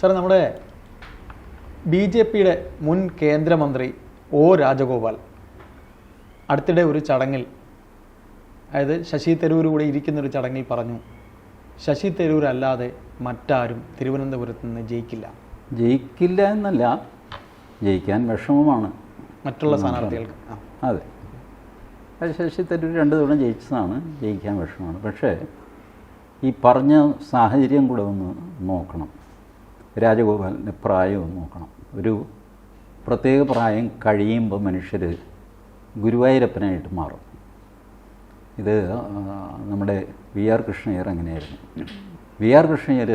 സാറേ നമ്മുടെ B J പിയുടെ മുൻ കേന്ദ്രമന്ത്രി ഒ രാജഗോപാൽ അടുത്തിടെ ഒരു ചടങ്ങിൽ അതായത് ശശി തരൂർ കൂടെ ഇരിക്കുന്ന ഒരു ചടങ്ങിൽ പറഞ്ഞു ശശി തരൂർ അല്ലാതെ മറ്റാരും തിരുവനന്തപുരത്ത് നിന്ന് ജയിക്കില്ല. ജയിക്കില്ല എന്നല്ല ജയിക്കാൻ വിഷമമാണ്. മറ്റുള്ള സ്ഥാനാർത്ഥികൾക്ക്. അതെ. അത് ശശി തരൂർ രണ്ട് തവണ ജയിച്ചതാണ് ജയിക്കാൻ വിഷമമാണ്. പക്ഷേ ഈ പറഞ്ഞ സാഹചര്യം കൂടെ ഒന്ന് നോക്കണം. രാജഗോപാലിന്റെ പ്രായം ഒന്ന് നോക്കണം. ഒരു പ്രത്യേക പ്രായം കഴിയുമ്പോൾ മനുഷ്യർ ഗുരുവായൂരപ്പനായിട്ട് മാറും. ഇത് നമ്മുടെ വി ആർ കൃഷ്ണയ്യർ അങ്ങനെയായിരുന്നു. വി ആർ കൃഷ്ണയ്യർ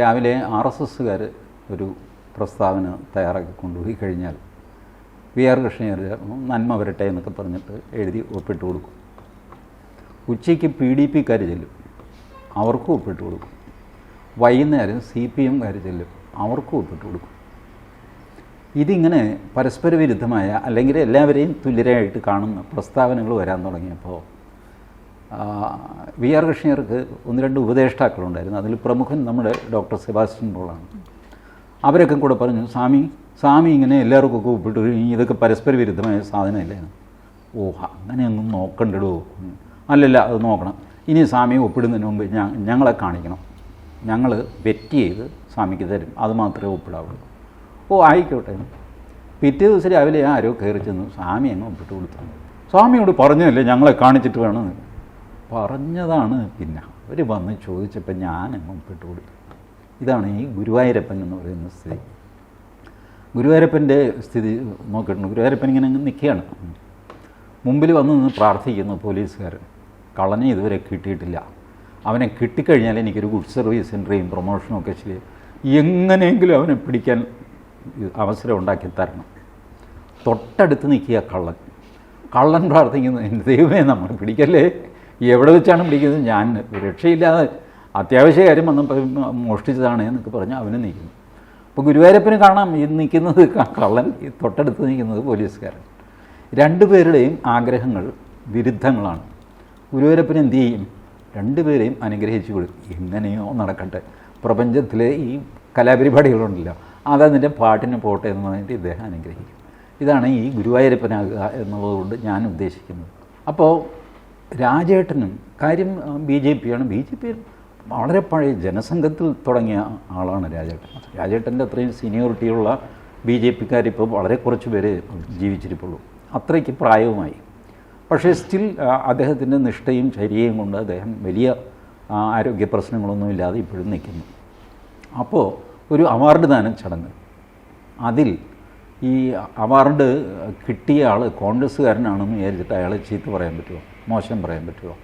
രാവിലെ ആർ എസ് എസ്സുകാർ ഒരു പ്രസ്താവന തയ്യാറാക്കി കൊണ്ടുപോയി കഴിഞ്ഞാൽ വി ആർ കൃഷ്ണയ്യർ നന്മ വരട്ടെ എന്നൊക്കെ പറഞ്ഞിട്ട് എഴുതി ഒപ്പിട്ട് കൊടുക്കും. ഉച്ചയ്ക്ക് പി ഡി പിക്കാർ ചെല്ലും. അവർക്കും ഒപ്പിട്ട് കൊടുക്കും. വൈകുന്നേരം സി പി എംകാർ ചെല്ലും. അവർക്കും ഒപ്പിട്ട് കൊടുക്കും. ഇതിങ്ങനെ പരസ്പര വിരുദ്ധമായ അല്ലെങ്കിൽ എല്ലാവരെയും തുല്യരായിട്ട് കാണുന്ന പ്രസ്താവനകൾ വരാൻ തുടങ്ങിയപ്പോൾ വി ആർ കൃഷ്ണയർക്ക് ഒന്ന് രണ്ട് ഉപദേഷ്ടാക്കളുണ്ടായിരുന്നു. അതിൽ പ്രമുഖൻ നമ്മുടെ ഡോക്ടർ സെബാസ്റ്റ്യൻ പോളാണ്. അവരൊക്കെ കൂടെ പറഞ്ഞു സ്വാമി സ്വാമി ഇങ്ങനെ എല്ലാവർക്കും ഒക്കെ ഒപ്പിട്ട് കഴിഞ്ഞ് ഇതൊക്കെ പരസ്പര വിരുദ്ധമായ സാധനമല്ലേ? ഓ അങ്ങനെയൊന്നും നോക്കണ്ടടോ. അല്ലല്ല അത് നോക്കണം. ഇനി സ്വാമി ഒപ്പിടുന്നതിന് മുമ്പ് ഞങ്ങളെ കാണിക്കണം. ഞങ്ങൾ വെറ്റ് ചെയ്ത് സ്വാമിക്ക് തരും. അത് മാത്രമേ ഒപ്പിടാവുള്ളൂ. ഓ ആയിക്കോട്ടെ. പിറ്റേ ദിവസം രാവിലെ ആരോ കയറി ചെന്നു സ്വാമി അങ്ങ് ഒപ്പിട്ട് കൊടുത്തു. സ്വാമിയോട് പറഞ്ഞതല്ലേ ഞങ്ങളെ കാണിച്ചിട്ട് വേണം പറഞ്ഞതാണ് പിന്നെ. അവർ വന്ന് ചോദിച്ചപ്പോൾ ഞാൻ അങ്ങ് ഒപ്പിട്ട് കൊടുത്തു. ഇതാണ് ഈ ഗുരുവായൂരപ്പൻ എന്ന് പറയുന്ന സ്ഥിതി. ഗുരുവായൂരപ്പന്റെ സ്ഥിതി നോക്കിയിട്ടുണ്ട് ഗുരുവായൂരപ്പൻ ഇങ്ങനെ അങ്ങ് നിൽക്കുകയാണ്. മുമ്പിൽ വന്ന് നിന്ന് പ്രാർത്ഥിക്കുന്നു പോലീസുകാരൻ. കളഞ്ഞ് ഇതുവരെ കിട്ടിയിട്ടില്ല. അവനെ കിട്ടിക്കഴിഞ്ഞാൽ എനിക്കൊരു ഗുഡ് സർവീസ് സെന്ററേയും പ്രൊമോഷനും ഒക്കെ ചെയ്യും എങ്ങനെയെങ്കിലും അവനെ പിടിക്കാൻ അവസരം ഉണ്ടാക്കി തരണം. തൊട്ടടുത്ത് നിൽക്കുക കള്ളൻ. കള്ളൻ പ്രാർത്ഥിക്കുന്നു എന്റെ ദൈവമേ നമ്മൾ പിടിക്കല്ലേ? എവിടെ വെച്ചാണ് പിടിക്കുന്നത്? ഞാൻ രക്ഷയില്ലാതെ അത്യാവശ്യ കാര്യം വന്നപ്പോൾ മോഷ്ടിച്ചതാണ് എന്നൊക്കെ പറഞ്ഞ് അവന് നിൽക്കുന്നു. അപ്പോൾ ഗുരുവായൂരപ്പന് കാണാം. ഈ നിൽക്കുന്നത് കള്ളൻ തൊട്ടടുത്ത് നിൽക്കുന്നത് പോലീസുകാരൻ. രണ്ടുപേരുടെയും ആഗ്രഹങ്ങൾ വിരുദ്ധങ്ങളാണ്. ഗുരുവായൂരപ്പൻ എന്ത് ചെയ്യും? രണ്ടുപേരെയും അനുഗ്രഹിച്ചു കൊടുക്കും. എങ്ങനെയോ നടക്കട്ടെ. പ്രപഞ്ചത്തിലെ ഈ കലാപരിപാടികളുണ്ടല്ലോ. അതതിന്റെ പാട്ടിന് പോട്ടെ എന്ന് പറഞ്ഞിട്ട് ഇദ്ദേഹം അനുഗ്രഹിക്കും. ഇതാണ് ഈ ഗുരുവായൂരപ്പനാകുക എന്നുള്ളതുകൊണ്ട് ഞാൻ ഉദ്ദേശിക്കുന്നത്. അപ്പോൾ രാജേട്ടനും കാര്യം ബി ജെ പിയാണ്. ബി ജെ പി വളരെ പഴയ ജനസംഘത്തിൽ തുടങ്ങിയ ആളാണ് രാജേട്ടൻ. രാജേട്ടന്റെ അത്രയും സീനിയോറിറ്റിയുള്ള ബി ജെ പിക്കാരിപ്പോൾ വളരെ കുറച്ച് പേര് ജീവിച്ചിരിപ്പുള്ളൂ. അത്രയ്ക്ക് പ്രായവുമായി. പക്ഷേ സ്റ്റിൽ അദ്ദേഹത്തിന്റെ നിഷ്ഠയും ചര്യയും കൊണ്ട് അദ്ദേഹം വലിയ ആരോഗ്യ പ്രശ്നങ്ങളൊന്നും ഇല്ലാതെ ഇപ്പോഴും നിൽക്കുന്നു. അപ്പോൾ ഒരു അവാർഡ് ദാന ചടങ്ങ്. അതിൽ ഈ അവാർഡ് കിട്ടിയ ആൾ കോൺഗ്രസ്സുകാരനാണെന്ന് വിചാരിച്ചിട്ട് അയാളെ ചീത്ത പറയാൻ പറ്റുമോ മോശം പറയാൻ പറ്റുമോ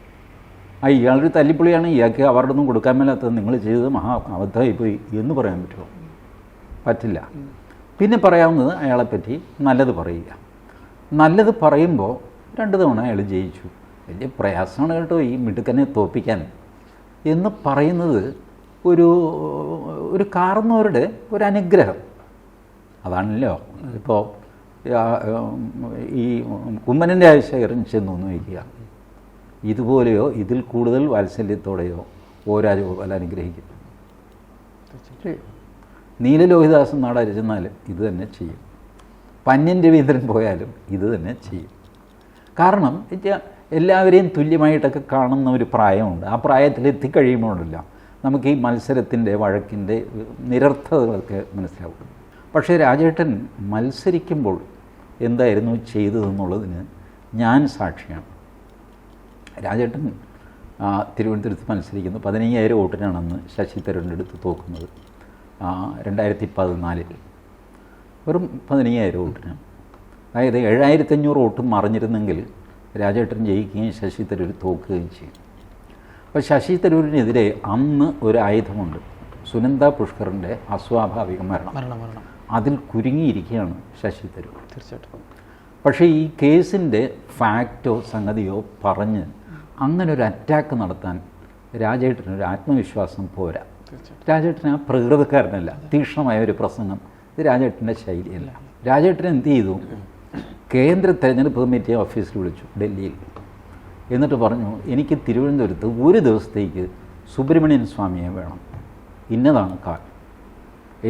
ആ ഇയാളൊരു തല്ലിപ്പൊളിയാണ്. ഇയാൾക്ക് അവാർഡൊന്നും കൊടുക്കാൻ മേലാത്തത് നിങ്ങൾ ചെയ്തത് മഹാ അബദ്ധമായി പോയി എന്ന് പറയാൻ പറ്റുമോ പറ്റില്ല. പിന്നെ പറയാവുന്നത് അയാളെപ്പറ്റി നല്ലത് പറയുക. നല്ലത് പറയുമ്പോൾ രണ്ട് തവണ അയാൾ ജയിച്ചു. വലിയ പ്രയാസമാണ് കേട്ടോ ഈ മിടുക്കനെ തോപ്പിക്കാൻ. എന്ന് പറയുന്നത് ഒരു ഒരു കാർന്നവരുടെ ഒരു അനുഗ്രഹം. അതാണല്ലോ. ഇപ്പോൾ ഈ കുമ്മനന്റെ ആശയകരൻ ചെന്നു എന്ന് വയ്ക്കുക. ഇതുപോലെയോ ഇതിൽ കൂടുതൽ വാത്സല്യത്തോടെയോ ഓ രാജഗോപാൽ അനുഗ്രഹിക്കും നീലലോഹിദാസൻ നാടാര് ചെന്നാൽ ഇത് തന്നെ ചെയ്യും. പന്യൻ രവീന്ദ്രൻ പോയാലും ഇത് തന്നെ ചെയ്യും. കാരണം എല്ലാവരെയും തുല്യമായിട്ടൊക്കെ കാണുന്ന ഒരു പ്രായമുണ്ട്. ആ പ്രായത്തിൽ എത്തിക്കഴിയുമ്പോഴല്ല നമുക്ക് ഈ മത്സരത്തിന്റെ വഴക്കിന്റെ നിരർത്ഥതകളൊക്കെ മനസ്സിലാവും പക്ഷേ രാജേട്ടൻ മത്സരിക്കുമ്പോൾ എന്തായിരുന്നു ചെയ്തതെന്നുള്ളതിന് ഞാൻ സാക്ഷിയാണ്. രാജേട്ടൻ തിരുവനന്തപുരത്ത് മത്സരിക്കുന്നു. പതിനയ്യായിരം വോട്ടിനാണ് അന്ന് ശശി തരൂരിന്റെ അടുത്ത് തോക്കുന്നത്. രണ്ടായിരത്തി പതിനാലിൽ. വെറും പതിനയ്യായിരം വോട്ടിനാണ് അതായത് ഏഴായിരത്തഞ്ഞൂറ് വോട്ടും മറിഞ്ഞിരുന്നെങ്കിൽ രാജേട്ടൻ ജയിക്കുകയും ശശി തരൂർ തോക്കുകയും ചെയ്യും. അപ്പോൾ ശശി തരൂരിനെതിരെ അന്ന് ഒരു ആയുധമുണ്ട്. സുനന്ദ പുഷ്കറിന്റെ അസ്വാഭാവിക മരണം. അതിൽ കുരുങ്ങിയിരിക്കുകയാണ് ശശി തരൂർ. തീർച്ചയായിട്ടും. പക്ഷേ ഈ കേസിന്റെ ഫാക്റ്റോ സംഗതിയോ പറഞ്ഞ് അങ്ങനെ ഒരു അറ്റാക്ക് നടത്താൻ രാജേട്ടന് ഒരു ആത്മവിശ്വാസം പോരാ. രാജേട്ടൻ ആ പ്രകൃതക്കാരനല്ല തീക്ഷ്ണമായ ഒരു പ്രസംഗം. ഇത് രാജേട്ടന്റെ ശൈലിയല്ല. രാജേട്ടൻ എന്ത് ചെയ്തു? കേന്ദ്ര തെരഞ്ഞെടുപ്പ് കമ്മിറ്റി ഓഫീസിൽ വിളിച്ചു ഡൽഹിയിൽ. എന്നിട്ട് പറഞ്ഞു എനിക്ക് തിരുവനന്തപുരത്ത് ഒരു ദിവസത്തേക്ക് സുബ്രഹ്മണ്യൻ സ്വാമിയെ വേണം. ഇന്നതാണ് കാൽ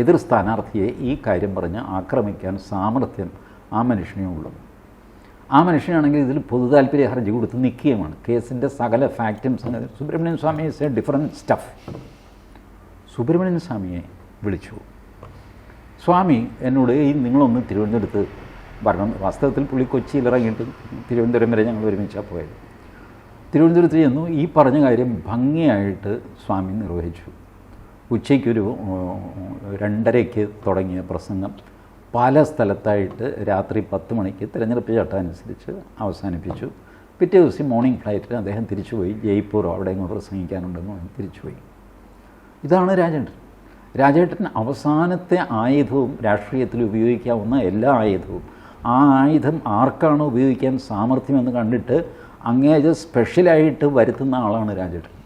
എതിർ സ്ഥാനാർത്ഥിയെ ഈ കാര്യം പറഞ്ഞ് ആക്രമിക്കാൻ സാമർഥ്യം ആ മനുഷ്യനേ ഉള്ളൂ ആ മനുഷ്യനാണെങ്കിൽ ഇതിൽ പൊതു താല്പര്യ ഹർജി കൊടുത്ത് നിൽക്കുകയുമാണ് കേസിന്റെ സകല ഫാക്റ്റും Subramanian Swamy is a different stuff. Subramanian സ്വാമിയെ വിളിച്ചു. സ്വാമി എന്നോട് ഈ നിങ്ങളൊന്ന് തിരുവനന്തപുരത്ത് വരണം വാസ്തവത്തിൽ പുള്ളി കൊച്ചിയിൽ ഇറങ്ങിയിട്ട് തിരുവനന്തപുരം വരെ ഞങ്ങൾ ഒരുമിച്ചാണ് പോയത്. തിരുവനന്തപുരത്ത് ചെന്നു. ഈ പറഞ്ഞ കാര്യം ഭംഗിയായിട്ട് സ്വാമി നിർവഹിച്ചു. ഉച്ചയ്ക്കൊരു രണ്ടരയ്ക്ക് തുടങ്ങിയ പ്രസംഗം. പല സ്ഥലത്തായിട്ട് രാത്രി പത്ത് മണിക്ക് തിരഞ്ഞെടുപ്പ് ചട്ടം അനുസരിച്ച് അവസാനിപ്പിച്ചു. പിറ്റേ ദിവസം മോർണിംഗ് ഫ്ലൈറ്റിൽ അദ്ദേഹം തിരിച്ചുപോയി. ജയ്പൂരോ അവിടെ എങ്ങോ പ്രസംഗിക്കാനുണ്ടെന്ന് പറഞ്ഞ് തിരിച്ചുപോയി. ഇതാണ് രാജേട്ടൻ. രാജേട്ടൻ അവസാനത്തെ ആയുധവും രാഷ്ട്രീയത്തിൽ ഉപയോഗിക്കാവുന്ന എല്ലാ ആയുധവും ആ ആയുധം ആർക്കാണ് ഉപയോഗിക്കാൻ സാമർഥ്യമെന്ന് കണ്ടിട്ട് അങ്ങേജ് സ്പെഷ്യലായിട്ട് വരുത്തുന്ന ആളാണ് രാജേട്ടൻ.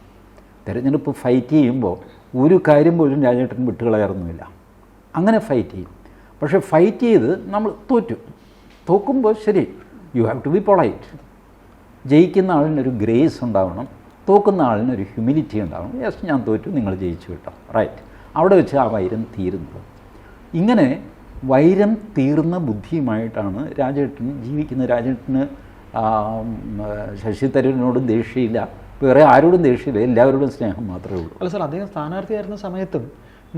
തിരഞ്ഞെടുപ്പ് ഫൈറ്റ് ചെയ്യുമ്പോൾ ഒരു കാര്യം പോലും രാജേട്ടൻ വിട്ടുകളയാറൊന്നുമില്ല. അങ്ങനെ ഫൈറ്റ് ചെയ്യും. പക്ഷേ ഫൈറ്റ് ചെയ്ത് നമ്മൾ തോറ്റു. തോക്കുമ്പോൾ ശരി you have to be polite ജയിക്കുന്ന ആളിനൊരു ഗ്രേസ് ഉണ്ടാവണം. തോക്കുന്ന ആളിനൊരു ഹ്യൂമിലിറ്റി ഉണ്ടാവണം. യെസ് ഞാൻ തോറ്റു നിങ്ങൾ ജയിച്ചു കിട്ടാം. റൈറ്റ് അവിടെ വെച്ച് ആ വൈരം തീരുന്നത് ഇങ്ങനെ വൈരം തീർന്ന ബുദ്ധിയുമായിട്ടാണ് രാജേട്ടൻ ജീവിക്കുന്ന രാജേട്ടന് ശശി തരൂരിനോടും ദേഷ്യമില്ല. വേറെ ആരോടും ദേഷ്യമില്ല. എല്ലാവരോടും സ്നേഹം മാത്രമേ ഉള്ളൂ. അല്ല സാർ അദ്ദേഹം സ്ഥാനാർത്ഥിയായിരുന്ന സമയത്തും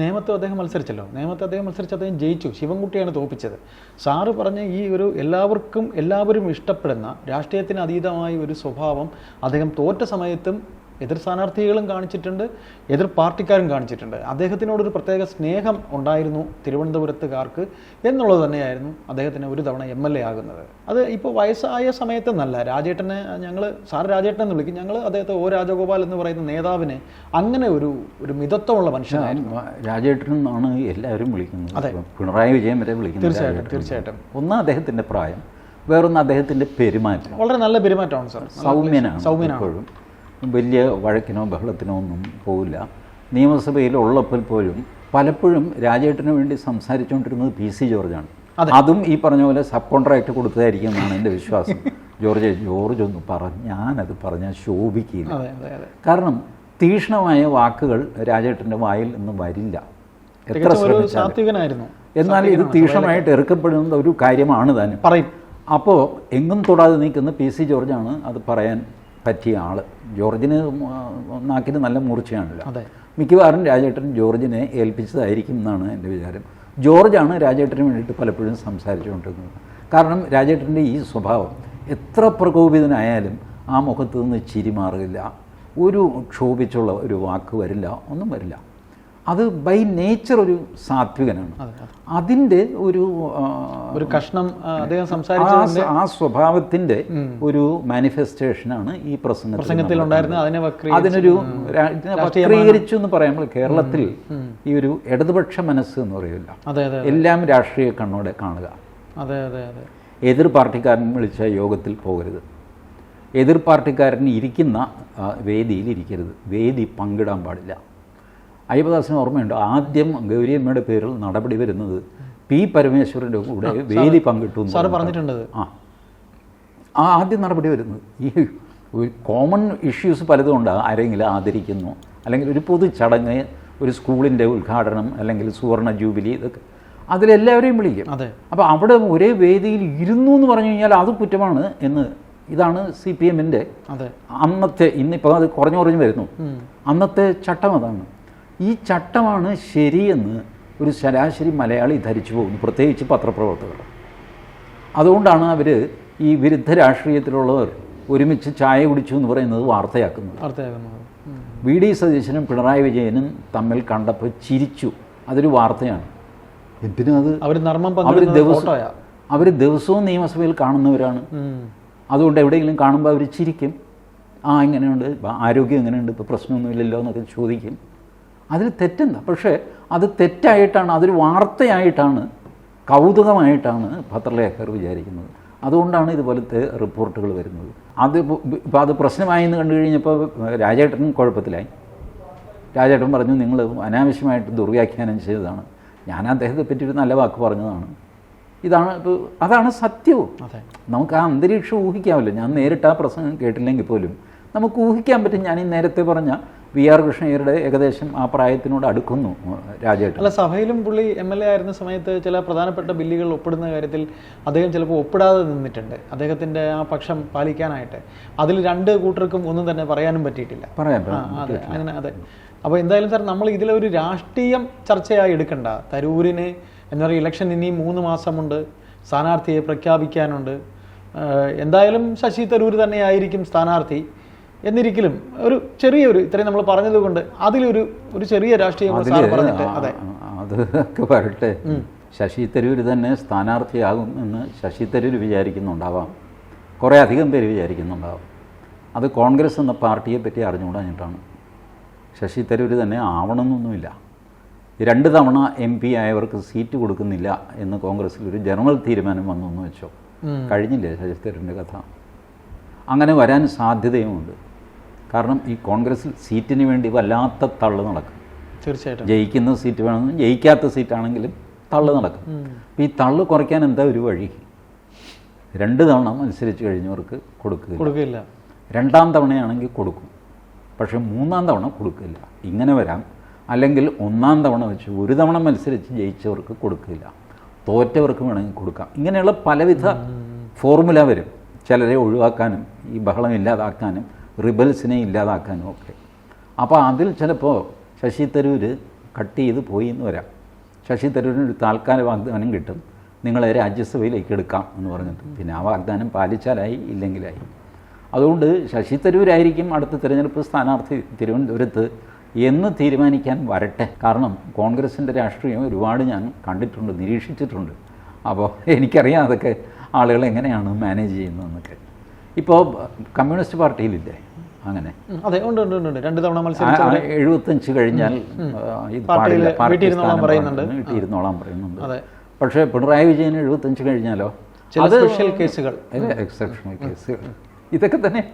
നേമത്തും അദ്ദേഹം മത്സരിച്ചല്ലോ. നേമത്ത് അദ്ദേഹം മത്സരിച്ച് അദ്ദേഹം ജയിച്ചു. ശിവൻകുട്ടിയാണ് തോപ്പിച്ചത്. സാറ് പറഞ്ഞ ഈ ഒരു എല്ലാവർക്കും എല്ലാവരും ഇഷ്ടപ്പെടുന്ന രാഷ്ട്രീയത്തിന് അതീതമായ ഒരു സ്വഭാവം അദ്ദേഹം തോറ്റ സമയത്തും എതിർ സ്ഥാനാർത്ഥികളും കാണിച്ചിട്ടുണ്ട് എതിർ പാർട്ടിക്കാരും കാണിച്ചിട്ടുണ്ട്. അദ്ദേഹത്തിനോടൊരു പ്രത്യേക സ്നേഹം ഉണ്ടായിരുന്നു തിരുവനന്തപുരത്തുകാർക്ക് എന്നുള്ളത് തന്നെയായിരുന്നു അദ്ദേഹത്തിന് ഒരു തവണ എം എൽ എ ആകുന്നത്. അത് ഇപ്പോൾ വയസ്സായ സമയത്ത് നല്ല രാജേട്ടനെ ഞങ്ങൾ സാർ രാജേട്ടൻ എന്ന് വിളിക്കും. ഞങ്ങൾ അദ്ദേഹത്തെ ഒ രാജഗോപാൽ എന്ന് പറയുന്ന നേതാവിനെ അങ്ങനെ ഒരു ഒരു മിതത്വമുള്ള മനുഷ്യനായിരുന്നു. രാജേട്ടൻ എന്നാണ് എല്ലാവരും വിളിക്കുന്നത്. അതെ. പിണറായി വിജയൻ വരെ വിളിക്കുന്നത് തീർച്ചയായിട്ടും. തീർച്ചയായിട്ടും. ഒന്ന് അദ്ദേഹത്തിന്റെ പ്രായം വേറൊന്ന് അദ്ദേഹത്തിന്റെ പെരുമാറ്റം. വളരെ നല്ല പെരുമാറ്റമാണ് സാർ. സൗമ്യനാണ് സൗമ്യനാണ്. വലിയ വഴക്കിനോ ബഹളത്തിനോ ഒന്നും പോവില്ല. നിയമസഭയിലുള്ളപ്പോൾ പോലും പലപ്പോഴും രാജേട്ടന് വേണ്ടി സംസാരിച്ചുകൊണ്ടിരുന്നത് പി സി ജോർജാണ്. അതും. ഈ പറഞ്ഞ പോലെ സബ് കോൺട്രാക്ട് കൊടുത്തതായിരിക്കും എന്നാണ് എന്റെ വിശ്വാസം. ജോർജ് ജോർജ് ഒന്ന് പറഞ്ഞ് ഞാനത് പറഞ്ഞാൽ ശോഭിക്കില്ല. കാരണം തീക്ഷ്ണമായ വാക്കുകൾ രാജേട്ടന്റെ വായിൽ നിന്ന് വരില്ല. എത്ര ശ്രമിച്ചാലും. എന്നാൽ ഇത് തീക്ഷ്ണമായിട്ട് എറുക്കപ്പെടുന്ന ഒരു കാര്യമാണ് തന്നെ. പറയും. അപ്പോൾ എങ്ങും തൊടാതെ നിൽക്കുന്ന പി സി ജോർജാണ് അത് പറയാൻ പറ്റിയ ആൾ ജോർജിന് നാക്കിന് നല്ല മൂർച്ചയാണല്ലോ. അതെ. മിക്കവാറും രാജേട്ടൻ ജോർജിനെ ഏൽപ്പിച്ചതായിരിക്കും എന്നാണ് എന്റെ വിചാരം. ജോർജാണ് രാജേട്ടന് വേണ്ടിയിട്ട് പലപ്പോഴും സംസാരിച്ചുകൊണ്ടിരുന്നത്. കാരണം രാജേട്ടന്റെ ഈ സ്വഭാവം എത്ര പ്രകോപിതനായാലും ആ മുഖത്ത് നിന്ന് ചിരി മാറില്ല ഒരു ക്ഷോഭിച്ചുള്ള ഒരു വാക്ക് വരില്ല ഒന്നും വരില്ല. അത് ബൈ നേച്ചർ ഒരു സാത്വികനാണ്. അതെ അതെ. അതിന്റെ ഒരു ഒരു കഷ്ണം അദ്ദേഹം ആ ആ സ്വഭാവത്തിന്റെ ഒരു മാനിഫെസ്റ്റേഷൻ ആണ് ഈ പ്രസംഗത്തിൽ അതിനൊരു വക്രീകരിച്ചു എന്ന് പറയുമ്പോൾ കേരളത്തിൽ ഈ ഒരു ഇടതുപക്ഷ മനസ്സ് എന്ന് പറയില്ല എല്ലാം രാഷ്ട്രീയ കണ്ണോടെ കാണുക. എതിർ പാർട്ടിക്കാരൻ വിളിച്ച യോഗത്തിൽ പോകരുത്. എതിർ പാർട്ടിക്കാരൻ ഇരിക്കുന്ന വേദിയിൽ ഇരിക്കരുത്. വേദി പങ്കിടാൻ പാടില്ല. അയ്യപ്പദാസിന് ഓർമ്മയുണ്ട്. ആദ്യം ഗൗരിയമ്മയുടെ പേരിൽ നടപടി വരുന്നത് പി പരമേശ്വരന്റെ കൂടെ വേദി പങ്കിട്ടു പറഞ്ഞിട്ടാണ്. പറഞ്ഞിട്ടുണ്ട് ആ. ആ ആദ്യം നടപടി വരുന്നത്. ഈ കോമൺ ഇഷ്യൂസ് പലതും ഉണ്ട് ആരെങ്കിലും ആദരിക്കുന്നു. അല്ലെങ്കിൽ ഒരു പൊതു ചടങ്ങ് ഒരു സ്കൂളിന്റെ ഉദ്ഘാടനം അല്ലെങ്കിൽ സുവർണ ജൂബിലി ഇതൊക്കെ. അതിലെല്ലാവരെയും വിളിക്കും. അതെ. അപ്പോൾ അവിടെ ഒരേ വേദിയിൽ ഇരുന്നു എന്ന് പറഞ്ഞു കഴിഞ്ഞാൽ അത് കുറ്റമാണ് എന്ന് ഇതാണ് സി പി എമ്മിന്റെ അതെ. അന്നത്തെ ഇന്നിപ്പോൾ അത് കുറഞ്ഞു കുറഞ്ഞു വരുന്നു. അന്നത്തെ ചട്ടം അതാണ്. ഈ ചട്ടമാണ് ശരിയെന്ന് ഒരു ശരാശരി മലയാളി ധരിച്ചു പോകുന്നു പ്രത്യേകിച്ച് പത്രപ്രവർത്തകർ. അതുകൊണ്ടാണ് അവർ ഈ വിരുദ്ധ രാഷ്ട്രീയത്തിലുള്ളവർ ഒരുമിച്ച് ചായ കുടിച്ചു എന്ന് പറയുന്നത് വാർത്തയാക്കുന്നത്. വി ഡി സതീശനും പിണറായി വിജയനും തമ്മിൽ കണ്ടപ്പോൾ ചിരിച്ചു. അതൊരു വാർത്തയാണ്. എന്തിനും അത്? അവർ പങ്കിടുന്നത് ദിവസം അവർ ദിവസവും നിയമസഭയിൽ കാണുന്നവരാണ്. അതുകൊണ്ട് എവിടെയെങ്കിലും കാണുമ്പോൾ അവർ ചിരിക്കും. ആ എങ്ങനെയുണ്ട് ഇപ്പം ആരോഗ്യം എങ്ങനെയുണ്ട്? ഇപ്പോൾ പ്രശ്നമൊന്നുമില്ലല്ലോ എന്നൊക്കെ ചോദിക്കും. അതിൽ തെറ്റെന്താ പക്ഷേ അത് തെറ്റായിട്ടാണ് അതൊരു വാർത്തയായിട്ടാണ് കൗതുകമായിട്ടാണ് പത്രലേഖകർ വിചാരിക്കുന്നത്. അതുകൊണ്ടാണ് ഇതുപോലത്തെ റിപ്പോർട്ടുകൾ വരുന്നത്. അത് ഇപ്പോൾ അത് പ്രശ്നമായി എന്ന് കണ്ടു കഴിഞ്ഞപ്പോൾ രാജേട്ടൻ കുഴപ്പത്തിലായി. രാജേട്ടൻ പറഞ്ഞു നിങ്ങൾ അനാവശ്യമായിട്ട് ദുർവ്യാഖ്യാനം ചെയ്തതാണ്. ഞാൻ അദ്ദേഹത്തെ പറ്റി ഒരു നല്ല വാക്ക് പറഞ്ഞതാണ്. ഇതാണ് ഇപ്പോൾ അതാണ് സത്യവും. അതെ. നമുക്ക് ആ അന്തരീക്ഷം ഊഹിക്കാമല്ലോ. ഞാൻ നേരിട്ട് ആ പ്രസംഗം കേട്ടില്ലെങ്കിൽ പോലും നമുക്ക് ഊഹിക്കാൻ പറ്റും. ഞാൻ ഈ നേരത്തെ പറഞ്ഞ വി ആർ കൃഷ്ണയ്യരുടെ ഏകദേശം ആ പ്രായത്തിനോട് അടുക്കുന്നു രാജേട്ടൻ. അല്ല സഭയിലും പുള്ളി എം എൽ എ ആയിരുന്ന സമയത്ത് ചില പ്രധാനപ്പെട്ട ബില്ലുകൾ ഒപ്പിടുന്ന കാര്യത്തിൽ അദ്ദേഹം ചിലപ്പോൾ ഒപ്പിടാതെ നിന്നിട്ടുണ്ട്. അദ്ദേഹത്തിന്റെ ആ പക്ഷം പാലിക്കാനായിട്ട്. അതിൽ രണ്ട് കൂട്ടർക്കും ഒന്നും തന്നെ പറയാനും പറ്റിയിട്ടില്ല. പറയാം ആ, അതെ അങ്ങനെ അതെ. അപ്പോൾ എന്തായാലും സാർ നമ്മൾ ഇതിലൊരു രാഷ്ട്രീയം ചർച്ചയായി എടുക്കണ്ട. തരൂരിന് എന്താ പറയുക ഇലക്ഷൻ ഇനി മൂന്ന് മാസമുണ്ട്. സ്ഥാനാർത്ഥിയെ പ്രഖ്യാപിക്കാനുണ്ട്. എന്തായാലും ശശി തരൂർ തന്നെയായിരിക്കും സ്ഥാനാർത്ഥി. എന്നിരിക്കലും ഒരു ചെറിയൊരു ഇത്രയും നമ്മൾ പറഞ്ഞതുകൊണ്ട് അതിലൊരു ഒരു ചെറിയ രാഷ്ട്രീയം പറഞ്ഞിട്ട് അതെ. അതൊക്കെ വരട്ടെ. ശശി തരൂർ തന്നെ സ്ഥാനാർത്ഥിയാകും എന്ന് ശശി തരൂർ വിചാരിക്കുന്നുണ്ടാവാം. കുറേ അധികം പേര് വിചാരിക്കുന്നുണ്ടാവാം. അത് കോൺഗ്രസ് എന്ന പാർട്ടിയെ പറ്റി അറിഞ്ഞുകൂടാഞ്ഞിട്ടാണ് ശശി തരൂർ തന്നെ ആവണമെന്നൊന്നുമില്ല. രണ്ട് തവണ എം പി ആയവർക്ക് സീറ്റ് കൊടുക്കുന്നില്ല എന്ന് കോൺഗ്രസ്സിൽ ഒരു ജനറൽ തീരുമാനം വന്നു എന്ന് വെച്ചോ. കഴിഞ്ഞില്ലേ ശശി തരൂരിന്റെ കഥ? അങ്ങനെ വരാൻ സാധ്യതയുമുണ്ട്. കാരണം ഈ കോൺഗ്രസിൽ സീറ്റിന് വേണ്ടി വല്ലാത്ത തള്ളു നടക്കും. തീർച്ചയായിട്ടും. ജയിക്കുന്ന സീറ്റ് വേണമെന്നും ജയിക്കാത്ത സീറ്റാണെങ്കിലും തള്ളു നടക്കും. അപ്പം അപ്പോൾ ഈ തള്ളു കുറയ്ക്കാൻ എന്താ ഒരു വഴി? രണ്ട് തവണ മത്സരിച്ച് കഴിഞ്ഞവർക്ക് കൊടുക്കുക കൊടുക്കില്ല രണ്ടാം തവണയാണെങ്കിൽ കൊടുക്കും. പക്ഷേ മൂന്നാം തവണ കൊടുക്കില്ല ഇങ്ങനെ വരാം. അല്ലെങ്കിൽ ഒന്നാം തവണ വെച്ച് ഒരു തവണ മത്സരിച്ച് ജയിച്ചവർക്ക് കൊടുക്കില്ല തോറ്റവർക്ക് വേണമെങ്കിൽ കൊടുക്കാം. ഇങ്ങനെയുള്ള പലവിധ ഫോർമുല വരും. ചിലരെ ഒഴിവാക്കാനും ഈ ബഹളം ഇല്ലാതാക്കാനും റിബൽസിനെ ഇല്ലാതാക്കാനും ഒക്കെ. അപ്പോൾ അതിൽ ചിലപ്പോൾ ശശി തരൂർ കട്ട് ചെയ്ത് പോയി എന്ന് വരാം. ശശി തരൂരിന് ഒരു താൽക്കാലിക വാഗ്ദാനം കിട്ടും. നിങ്ങളെ രാജ്യസഭയിലേക്ക് എടുക്കാം എന്ന് പറഞ്ഞിട്ട്. പിന്നെ ആ വാഗ്ദാനം പാലിച്ചാലായി ഇല്ലെങ്കിലായി. അതുകൊണ്ട് ശശി തരൂരായിരിക്കും അടുത്ത തിരഞ്ഞെടുപ്പ് സ്ഥാനാർത്ഥി തിരുവനന്തപുരത്ത് എന്ന് തീരുമാനിക്കാൻ വരട്ടെ. കാരണം കോൺഗ്രസിന്റെ രാഷ്ട്രീയം ഒരുപാട് ഞാൻ കണ്ടിട്ടുണ്ട് നിരീക്ഷിച്ചിട്ടുണ്ട്. അപ്പോൾ എനിക്കറിയാം അതൊക്കെ ആളുകൾ എങ്ങനെയാണ് മാനേജ് ചെയ്യുന്നതെന്നൊക്കെ. ഇപ്പോൾ കമ്മ്യൂണിസ്റ്റ് പാർട്ടിയിലില്ലേ? അങ്ങനെ. അതെ ഉണ്ട് ഉണ്ട് ഉണ്ട് രണ്ട് തവണ മത്സരം എഴുപത്തഞ്ച് കഴിഞ്ഞാൽ ഇത് പാടില്ല പാർട്ടി പറയുന്നുണ്ട്. പറയുന്നുണ്ട്. പക്ഷേ പിണറായി വിജയൻ എഴുപത്തഞ്ച് കഴിഞ്ഞാലോ? ചില സ്പെഷ്യൽ കേസുകൾ എക്സെപ്ഷണൽ കേസുകൾ ഇതൊക്കെ തന്നെ.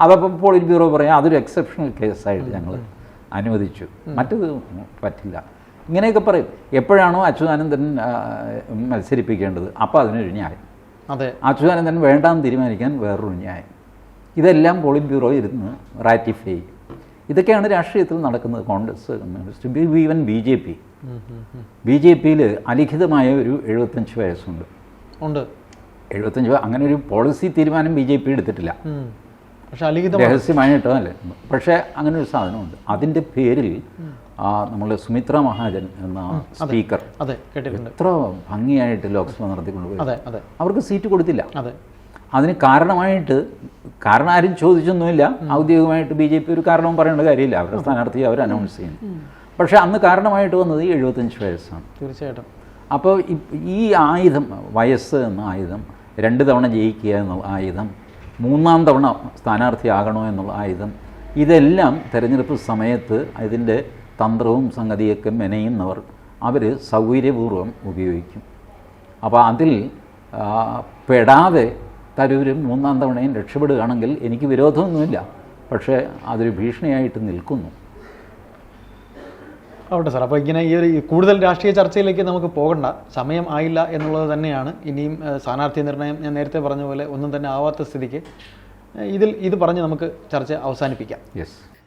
അതപ്പം പോളിറ്റ് ബ്യൂറോ പറയാം അതൊരു എക്സെപ്ഷണൽ കേസായിട്ട് ഞങ്ങൾ അനുവദിച്ചു. മറ്റത് പറ്റില്ല. ഇങ്ങനെയൊക്കെ പറയും. എപ്പോഴാണോ അച്യുതാനന്ദൻ മത്സരിപ്പിക്കേണ്ടത്? അപ്പോൾ അതിനൊരു ന്യായം. അതെ. അച്യുതാനന്ദൻ വേണ്ടാന്ന് തീരുമാനിക്കാൻ വേറൊരു ന്യായം. ഇതെല്ലാം പോളിറ്റ് ബ്യൂറോ ഇരുന്ന് റാറ്റിഫൈ ചെയ്യും. ഇതൊക്കെയാണ് രാഷ്ട്രീയത്തിൽ നടക്കുന്നത് Congress communist B even B J P. B J പിയിൽ അലിഖിതമായ ഒരു എഴുപത്തഞ്ച് വയസ്സുണ്ട്. ഉണ്ട്. എഴുപത്തഞ്ച് അങ്ങനെ ഒരു പോളിസി തീരുമാനം ബി ജെ പി എടുത്തിട്ടില്ല. പക്ഷേ രഹസ്യമായിട്ടോ അല്ലേ പക്ഷേ അങ്ങനെ ഒരു സാധനമുണ്ട്. അതിന്റെ പേരിൽ നമ്മൾ സുമിത്ര മഹാജൻ എന്ന സ്പീക്കർ എത്ര ഭംഗിയായിട്ട് ലോക്സഭ നടത്തിക്കൊണ്ടുപോയി. അവർക്ക് സീറ്റ് കൊടുത്തില്ല. അതെ. അതിന് കാരണമായിട്ട് കാരണം ആരും ചോദിച്ചൊന്നുമില്ല. ഔദ്യോഗികമായിട്ട് ബി ജെ പി ഒരു കാരണവും പറയേണ്ട കാര്യമില്ല. അവരുടെ സ്ഥാനാർത്ഥി അവർ അനൗൺസ് ചെയ്യുന്നു. പക്ഷെ അന്ന് കാരണമായിട്ട് വന്നത് ഈ എഴുപത്തഞ്ച് വയസ്സാണ്. തീർച്ചയായിട്ടും. അപ്പോൾ ഈ ആയുധം വയസ്സ് എന്ന ആയുധം രണ്ട് തവണ ജയിക്കുക എന്നുള്ള ആയുധം മൂന്നാം തവണ സ്ഥാനാർത്ഥിയാകണോ എന്നുള്ള ആയുധം ഇതെല്ലാം തെരഞ്ഞെടുപ്പ് സമയത്ത് ഇതിന്റെ തന്ത്രവും സംഗതിയൊക്കെ മെനയുന്നവർ അവർ സൗകര്യപൂർവം ഉപയോഗിക്കും. അപ്പോൾ അതിൽ പെടാതെ തരൂരും മൂന്നാം തവണയും രക്ഷപ്പെടുകയാണെങ്കിൽ എനിക്ക് വിരോധമൊന്നുമില്ല. പക്ഷേ അതൊരു ഭീഷണിയായിട്ട് നിൽക്കുന്നു. അവിടെ സാർ. അപ്പോൾ ഇങ്ങനെ ഈ ഒരു കൂടുതൽ രാഷ്ട്രീയ ചർച്ചയിലേക്ക് നമുക്ക് പോകണ്ട. സമയം ആയില്ല എന്നുള്ളത് തന്നെയാണ്. ഇനിയും സ്ഥാനാർത്ഥി നിർണയം ഞാൻ നേരത്തെ പറഞ്ഞ പോലെ ഒന്നും തന്നെ ആവാത്ത സ്ഥിതിക്ക് ഇതിൽ ഇത് പറഞ്ഞ് നമുക്ക് ചർച്ച അവസാനിപ്പിക്കാം. യെസ്